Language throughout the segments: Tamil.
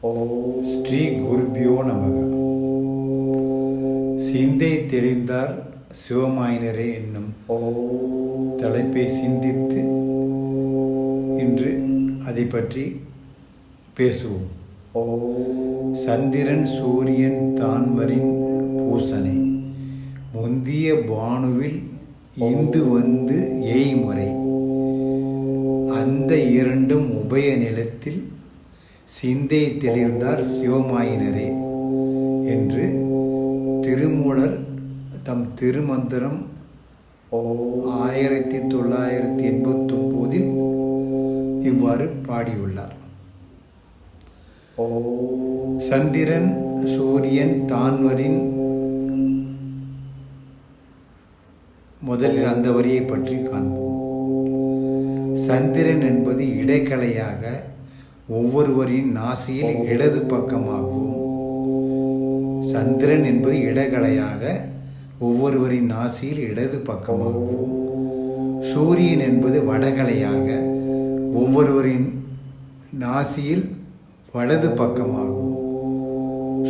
ஸ்ரீ குருபியோ நமக. சிந்தை தெளிந்தார் சிவமாயினரே என்னும் தலைப்பை சிந்தித்து இன்று அதை பற்றி பேசுவோம். சந்திரன் சூரியன் தான்மரின் பூசனை. முந்திய பானுவில் இந்து வந்து ஏய்முறை. அந்த இரண்டும் உபய நிலத்தில் சிந்தை தெளிந்தார் சிவமாயினரே என்று திருமூலர் தம் திருமந்திரம் ஆயிரத்தி தொள்ளாயிரத்தி எண்பத்தி ஒம்போதில் இவ்வாறு பாடியுள்ளார். சந்திரன் சூரியன் தான்வரின் முதலில் அந்த வரியை பற்றி காண்போம். சந்திரன் என்பது இடைக்கலையாக ஒவ்வொருவரின் நாசியில் இடது பக்கமாகவும் சந்திரன் என்பது இடகலையாக ஒவ்வொருவரின் நாசியில் இடது பக்கமாகவும் சூரியன் என்பது வடகலையாக ஒவ்வொருவரின் நாசியில் வலது பக்கமாகவும்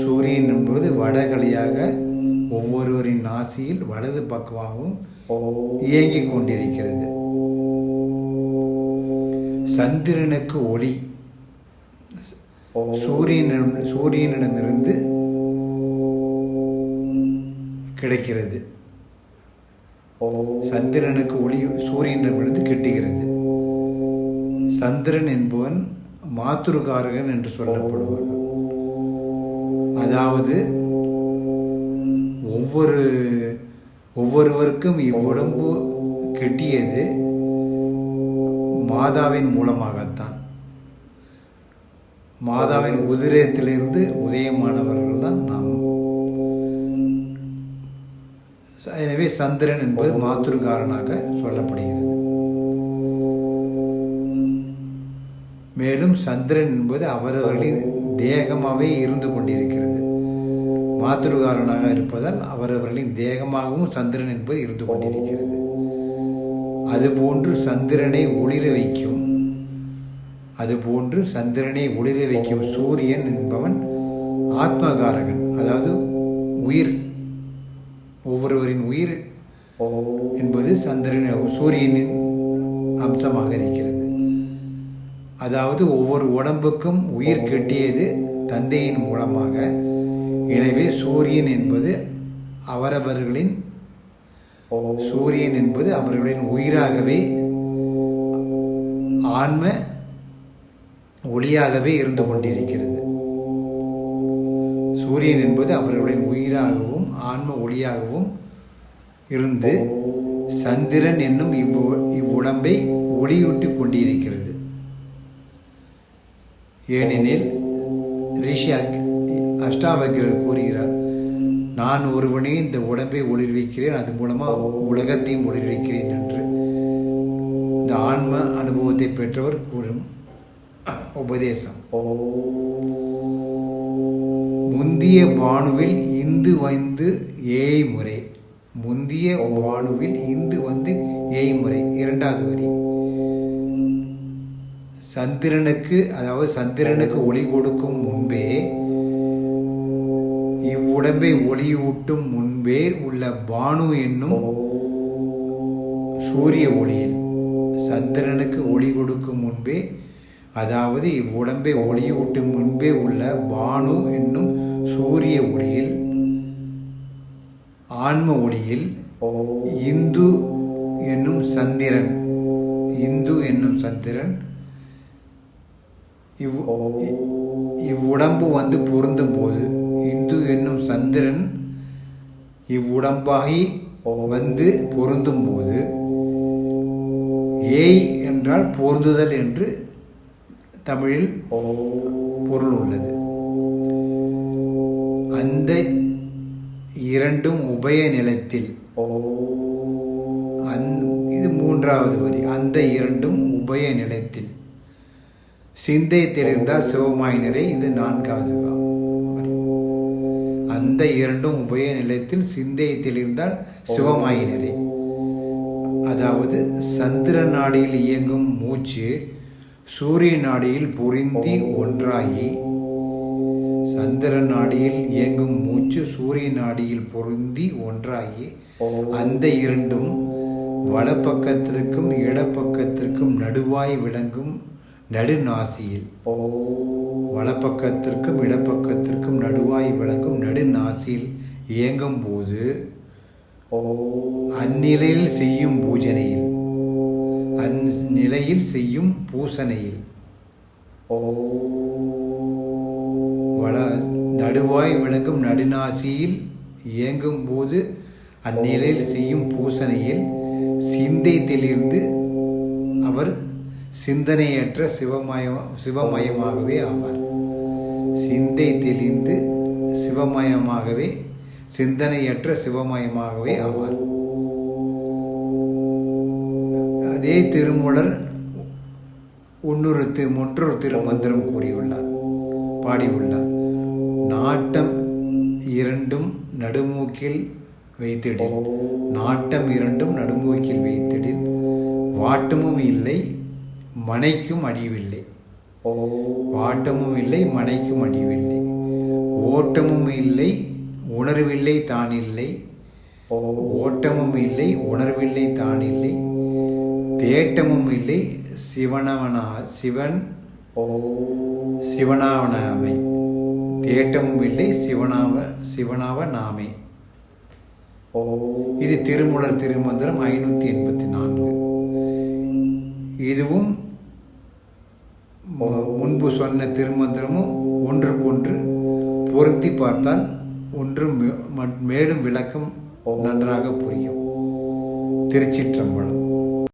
சூரியன் என்பது வடகலையாக ஒவ்வொருவரின் நாசியில் வலது பக்கமாகவும் இயங்கிக் கொண்டிருக்கிறது. சந்திரனுக்கு ஒளி சூரியனிடம் சூரியனிடமிருந்து கிடைக்கிறது. சந்திரனுக்கு ஒளி சூரியனிடமிருந்து கிட்டுகிறது. சந்திரன் என்பவன் மாத்துருகாரகன் என்று சொல்லப்படுவான். அதாவது ஒவ்வொரு ஒவ்வொருவருக்கும் இவ்வுடம்பு கெட்டியது மாதாவின் மூலமாகத்தான். மாதாவின் உதிரத்திலிருந்து உதயமானவர்கள் தான் நாம். எனவே சந்திரன் என்பது மாத்திருக்காரனாக சொல்லப்படுகிறது. மேலும் சந்திரன் என்பது அவரவர்களின் தேகமாகவே இருந்து கொண்டிருக்கிறது. மாத்திருக்காரனாக இருப்பதால் அவரவர்களின் தேகமாகவும் சந்திரன் என்பது இருந்து கொண்டிருக்கிறது. அதுபோன்று சந்திரனை ஒளிர வைக்கும் அதுபோன்று சந்திரனை ஒளிர வைக்கும் சூரியன் என்பவன் ஆத்மகாரகன் அதாவது உயிர் ஒவ்வொருவரின் உயிர் என்பது சந்திரன் சூரியனின் அம்சமாக இருக்கிறது. அதாவது ஒவ்வொரு உடம்புக்கும் உயிர் கெட்டியது தந்தையின் மூலமாக. எனவே சூரியன் என்பது அவரவர்களின் சூரியன் என்பது அவர்களின் உயிராகவே ஆன்ம ஒளியாகவே இருந்து கொண்டிருக்கிறது. சூரியன் என்பது அவர்களின் உயிராகவும் ஆன்ம ஒளியாகவும் இருந்து சந்திரன் என்னும் இவ் இவ்வுடம்பை ஒளியூட்டி கொண்டிருக்கிறது. ஏனெனில் ரிஷி அஷ்டாவக்கிரர் கூறுகிறார் நான் ஒருவனே இந்த உடம்பை ஒளிர்விக்கிறேன் அது மூலமாக உலகத்தையும் ஒளிர்விக்கிறேன் என்று. இந்த ஆன்ம அனுபவத்தை பெற்றவர் கூறும் உபதேசம். முந்திய பானுவில் இந்து வந்து ஏய் முறை முந்திய பானுவில் இந்து வந்து ஏய் முறை இரண்டாவது வரி. சந்திரனுக்கு அதாவது சந்திரனுக்கு ஒளி கொடுக்கும் முன்பே இவ்வுடம்பை ஒளியூட்டும் முன்பே உள்ள பானு என்னும் சூரிய ஒளியில் சந்திரனுக்கு ஒளி கொடுக்கும் முன்பே அதாவது இவ்வுடம்பை ஒளியூட்டும் முன்பே உள்ள பானு என்னும் சூரிய ஒளியில் ஆன்ம ஒளியில் இந்து என்னும் சந்திரன் இந்து என்னும் சந்திரன் இவ் இவ்வுடம்பு வந்து பொருந்தும் போது இந்து என்னும் சந்திரன் இவ்வுடம்பாகி வந்து பொருந்தும் போது ஏய் என்றால் பொருந்துதல் என்று தமிழில் பொருள் உள்ளது. அந்த இரண்டும் உபய நிலத்தில். அந் இது மூன்றாவது வரி. அந்த இரண்டும் உபய நிலத்தில். சிந்தை தெரிந்தால் சிவமாயினரே இது நான்காவது வரி. அந்த இரண்டும் உபய நிலையத்தில் சிந்தை தெளிந்தால் சிவமாயினரே. அதாவது சந்திர நாடியில் இயங்கும் மூச்சு சூரிய நாடியில் பொருந்தி ஒன்றாகி சந்திர நாடியில் இயங்கும் மூச்சு சூரிய நாடியில் பொருந்தி ஒன்றாகி அந்த இரண்டும் வலப்பக்கத்திற்கும் இடப்பக்கத்திற்கும் நடுவாய் விளங்கும் நடுநாசியில். வலப்பக்கத்திற்கும் இடப்பக்கத்திற்கும் நடுவாய் விளங்கும் நடுநாசியில் இயங்கும் போது அந்நிலையில் செய்யும் பூஜனையில் அந்நிலையில் செய்யும் பூசணையில். வள நடுவாய் விளங்கும் நடுநாசியில் இயங்கும் போது அந்நிலையில் செய்யும் பூசணையில் சிந்தை தெளிந்து அவர் சிந்தனையற்ற சிவமய சிவமயமாகவே ஆவார். சிந்தை தெளிந்து சிவமயமாகவே சிந்தனையற்ற சிவமயமாகவே ஆவார். அதே திருமூலர் இன்னொரு தி மற்றொரு திருமந்திரம் கூறியுள்ளார். பாடியுள்ளார். நாட்டம் இரண்டும் நடுமூக்கில் வைத்திடில் நாட்டம் இரண்டும் நடுமூக்கில் வைத்திடில் வாட்டமும் இல்லை மனைக்கும் அழிவில்லை வாட்டமும் இல்லை மனைக்கும் அழிவில்லை ஓட்டமும் இல்லை உணர்வில்லை தான் இல்லை ஓட்டமும் இல்லை உணர்வில்லை தான் இல்லை தேட்டமும் இல்லை சிவனவனா சிவன் சிவனாவனாமை. தேட்டமும் இல்லை சிவனாவ சிவனாவ நாமே இது திருமுலர் திருமந்திரம் ஐநூற்றி எண்பத்தி நான்கு. இதுவும் முன்பு சொன்ன திருமந்திரமும் ஒன்றுக்கொன்று பொருத்தி பார்த்தால் ஒன்று மேலும் விளக்கம் நன்றாக புரியும். திருச்சிற்றம்பலம்.